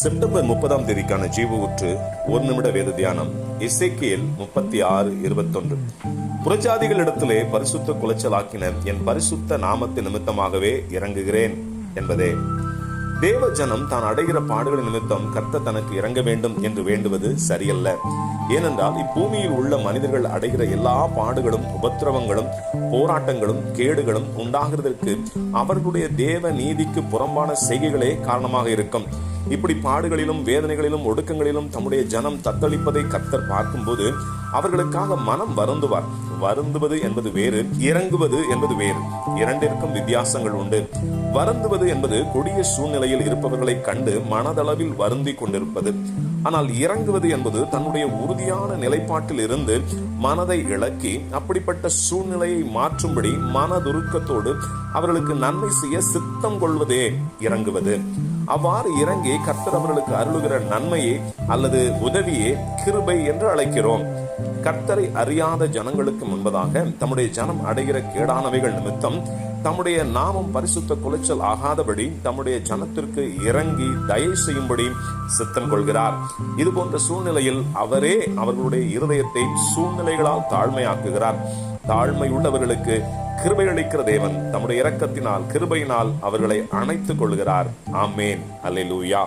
September முப்பதாம் தேதிக்கான ஜீவ ஊற்று ஒரு நிமிட வேத தியானம் இசைக்கியல் முப்பத்தி ஆறு இருபத்தொன்று. புறஜாதிகளிடத்திலே பரிசுத்த குலைச்சலாக்கின என் பரிசுத்த நாமத்து நிமித்தமாகவே இறங்குகிறேன் என்பதே. தேவ ஜனம் தான் அடைகிற பாடுகள் நிமித்தம் கர்த்த தனக்கு இறங்க வேண்டும் என்று வேண்டுவது சரியல்ல. ஏனென்றால் இப்பூமியில் உள்ள மனிதர்கள் அடைகிற எல்லா பாடுகளும் உபத்திரவங்களும் போராட்டங்களும் கேடுகளும் உண்டாகிறதற்கு அவர்களுடைய தேவ நீதிக்கு புறம்பான செய்கைகளே காரணமாக இருக்கும். இப்படி பாடுகளிலும் வேதனைகளிலும் ஒடுக்கங்களிலும் தம்முடைய ஜனம் தத்தளிப்பதை கத்தர் பார்க்கும்போது அவர்களுக்காக மனம் வருந்துவார். வருந்துவது என்பது வேறு இறங்குவது என்பது வேறு. இரண்டிற்கும் வித்தியாசங்கள் உண்டு. வருந்துவது என்பது கொடிய சூழ்நிலையில் இருப்பவர்களை கண்டு மனதளவில் வருந்தி கொண்டிருப்பது. ஆனால் இறங்குவது என்பது தன்னுடைய உறுதியான நிலைப்பாட்டில் இருந்து மனதை இழக்கி அப்படிப்பட்ட சூழ்நிலையை மாற்றும்படி மனதுருக்கத்தோடு அவர்களுக்கு நன்மை செய்ய சித்தம் கொள்வதே இறங்குவது. அவ்வாறு இறங்கி கர்த்தர் அவர்களுக்கு அருளுகிற நன்மையே அல்லது உதவியே கிருபை என்று அழைக்கிறோம். கர்த்தரை அறியாத ஜனங்களுக்கு முன்பதாக தம்முடைய ஜனம் அடைகிற கேடானவைகள் நிமித்தம் தம்முடைய நாமம் பரிசுத்த குலைச்சல் ஆகாதபடி தம்முடைய ஜனத்திற்கு இறங்கி தயவு செய்யும்படி சித்தம் கொள்கிறார். இது போன்ற சூழ்நிலையில் அவரே அவர்களுடைய இருதயத்தை சூழ்நிலைகளால் தாழ்மையாக்குகிறார். தாழ்மை உள்ளவர்களுக்கு கிருபை அளிக்கிற தேவன் தம்முடைய இரக்கத்தினால் கிருபையினால் அவர்களை அணைத்துக் கொள்கிறார் ஆமேன். அல்லேலூயா.